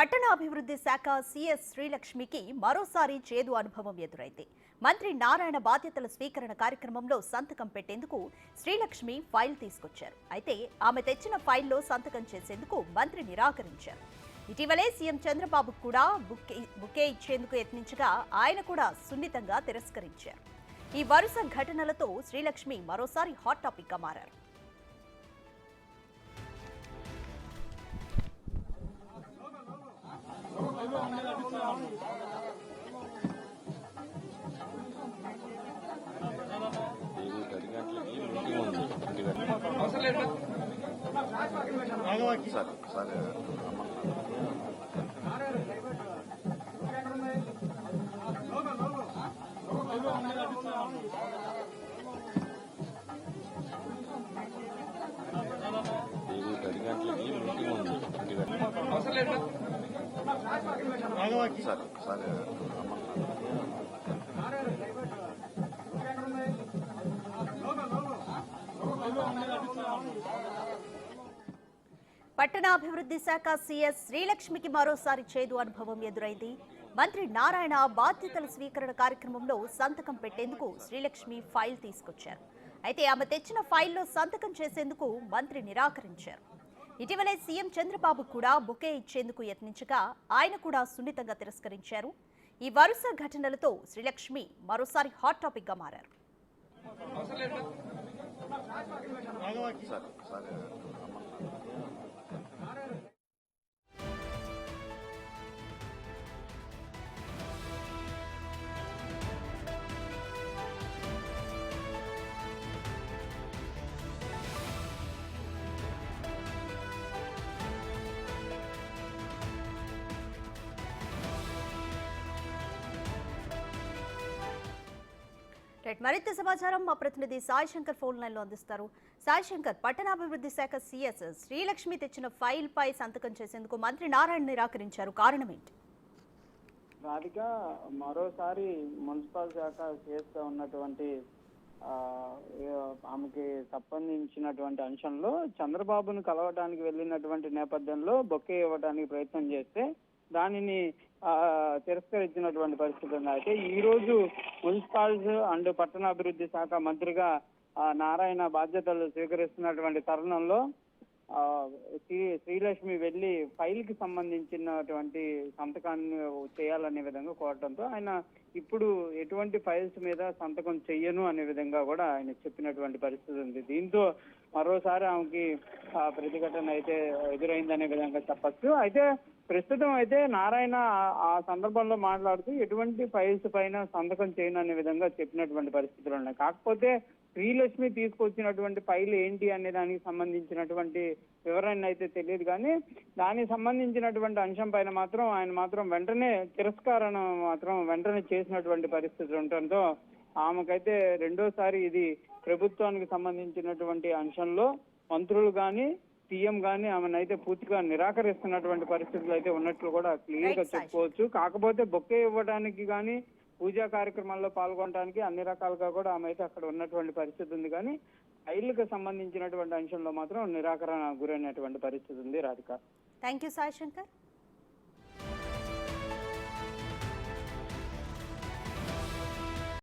పట్టణాభివృద్ధి శాఖ సిఎస్ శ్రీలక్ష్మికి మరోసారి చేదు అనుభవం ఎదురైంది. మంత్రి నారాయణ బాధ్యతల స్వీకరణ కార్యక్రమంలో సంతకం పెట్టేందుకు శ్రీలక్ష్మి ఫైల్ తీసుకొచ్చారు. అయితే ఆమె తెచ్చిన ఫైల్లో సంతకం చేసేందుకు మంత్రి నిరాకరించారు. ఇటీవలే సీఎం చంద్రబాబు కూడా బుకే బుకే ఇచ్చేందుకు యత్నించగా ఆయన కూడా సున్నితంగా తిరస్కరించారు. ఈ వరుస ఘటనలతో శ్రీలక్ష్మి మరోసారి హాట్ టాపిక్గా మారారు. సరే సరే ఇది పది గంటలకి మీటింగ్ ఉంది ఒంటి గంట సరే సరే పట్టణాభివృద్ధి శాఖ సీఎస్ శ్రీలక్ష్మికి మరోసారి చేదు అనుభవం ఎదురైంది. మంత్రి నారాయణ బాధ్యతల స్వీకరణ కార్యక్రమంలో సంతకం పెట్టేందుకు శ్రీలక్ష్మి ఫైల్ తీసుకొచ్చారు. అయితే ఆమె తెచ్చిన ఫైల్లో సంతకం చేసేందుకు మంత్రి నిరాకరించారు. ఇటీవలే సీఎం చంద్రబాబు కూడా బుకే ఇచ్చేందుకు యత్నించగా ఆయన కూడా సున్నితంగా తిరస్కరించారు. ఈ వరుస ఘటనలతో శ్రీలక్ష్మి మరోసారి హాట్ టాపిక్గా మారారు రైట్ మరింత సమాచారం మా ప్రతినిధి సాయి శంకర్ ఫోన్ లైన్లో అందిస్తారు. సాయి శంకర్ పట్టణాభివృద్ధి శాఖ సీఎస్ శ్రీలక్ష్మి తెచ్చిన ఫైల్ పై సంతకం చేసేందుకు మంత్రి నారాయణ నిరాకరించారు. కారణం ఏంటి? రాధిక మరోసారి మున్సిపల్ శాఖ చేస్తూ ఉన్నటువంటి ఆమెకి సంబంధించినటువంటి అంశంలో చంద్రబాబును కలవడానికి వెళ్ళినటువంటి నేపథ్యంలో బొక్కే ఇవ్వడానికి ప్రయత్నం చేస్తే దానిని ఆ, తిరస్కరించినటువంటి పరిస్థితి ఉంది. అయితే ఈ రోజు మున్సిపాలిటీ అండ్ పట్టణాభివృద్ధి శాఖ మంత్రిగా ఆ, నారాయణ బాధ్యతలు స్వీకరిస్తున్నటువంటి తరుణంలో శ్రీలక్ష్మి వెళ్ళి ఫైల్కి సంబంధించినటువంటి సంతకాన్ని చేయాలనే విధంగా కోరడంతో ఆయన ఇప్పుడు ఎటువంటి ఫైల్స్ మీద సంతకం చెయ్యను అనే విధంగా కూడా ఆయన చెప్పినటువంటి పరిస్థితి ఉంది. దీంతో మరోసారి ఆమెకి ఆ, ప్రతిఘటన అయితే ఎదురైందనే విధంగా చెప్పచ్చు. అయితే ప్రస్తుతం అయితే నారాయణ ఆ సందర్భంలో మాట్లాడుతూ ఎటువంటి ఫైల్స్ పైన సంతకం చేయను అనే విధంగా చెప్పినటువంటి పరిస్థితులు ఉన్నాయి. కాకపోతే శ్రీలక్ష్మి తీసుకొచ్చినటువంటి ఫైల్ ఏంటి అనే దానికి సంబంధించినటువంటి వివరణ అయితే తెలియదు కానీ దానికి సంబంధించినటువంటి అంశం పైన మాత్రం ఆయన మాత్రం వెంటనే తిరస్కారం మాత్రం వెంటనే చేసినటువంటి పరిస్థితులు ఉండటంతో ఆమెకైతే రెండోసారి ఇది ప్రభుత్వానికి సంబంధించినటువంటి అంశంలో మంత్రులు కానీ సీఎం గాని ఆమెనైతే పూర్తిగా నిరాకరిస్తున్నటువంటి పరిస్థితులు అయితే ఉన్నట్లు కూడా క్లియర్గా. చెప్పుకోవచ్చు కాకపోతే బొక్కే ఇవ్వడానికి కానీ పూజా కార్యక్రమాల్లో పాల్గొనడానికి అన్ని రకాలుగా కూడా ఆమె అయితే అక్కడ ఉన్నటువంటి పరిస్థితి ఉంది. కానీ ఫైళ్ళకు సంబంధించినటువంటి అంశంలో మాత్రం నిరాకరణ గురైనటువంటి పరిస్థితి ఉంది Radhika. Thank you Sai Shankar